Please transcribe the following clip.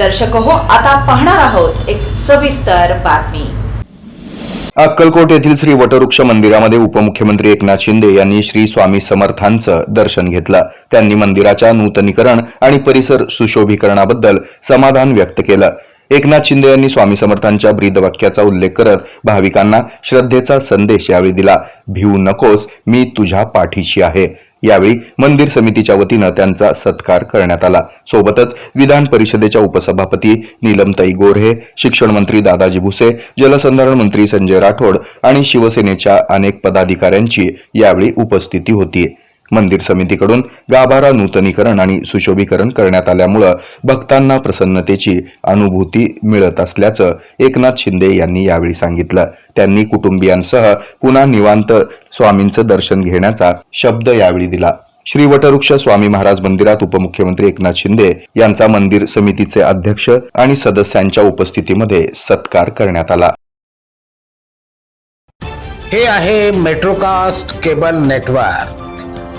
दर्शक हो आता पाहणार आहोत एक सविस्तर बातमी. अक्कलकोट येथील श्री वटवृक्ष मंदिरामध्ये उपमुख्यमंत्री एकनाथ शिंदे यांनी श्री स्वामी समर्थांचं दर्शन घेतलं. त्यांनी मंदिराच्या नूतनीकरण आणि परिसर सुशोभीकरणाबद्दल समाधान व्यक्त केलं. एकनाथ शिंदे यांनी स्वामी समर्थांच्या ब्रीदवाक्याचा उल्लेख करत भाविकांना श्रद्धेचा संदेश यावेळी दिला. भिवू नकोस मी तुझ्या पाठीशी आहे. यावेळी मंदिर समितीच्या वतीनं त्यांचा सत्कार करण्यात आला. सोबतच विधान परिषदेच्या उपसभापती नीलमताई गोऱ्हे शिक्षण मंत्री दादाजी भुसे जलसंधारण मंत्री संजय राठोड आणि शिवसेनेच्या अनेक पदाधिकाऱ्यांची यावेळी उपस्थिती होती. मंदिर समितीकडून गाभारा नूतनीकरण आणि सुशोभीकरण करण्यात आल्यामुळं भक्तांना प्रसन्नतेची अनुभूती मिळत असल्याचं एकनाथ शिंदे यांनी यावेळी सांगितलं. त्यांनी कुटुंबियांसह पुन्हा निवांत स्वामींचं दर्शन घेण्याचा शब्द यावेळी दिला. श्री वटवृक्ष स्वामी महाराज मंदिरात उपमुख्यमंत्री एकनाथ शिंदे यांचा मंदिर समितीचे अध्यक्ष आणि सदस्यांच्या उपस्थितीमध्ये सत्कार करण्यात आला. हे आहे मेट्रोकास्ट केबल नेटवर्क.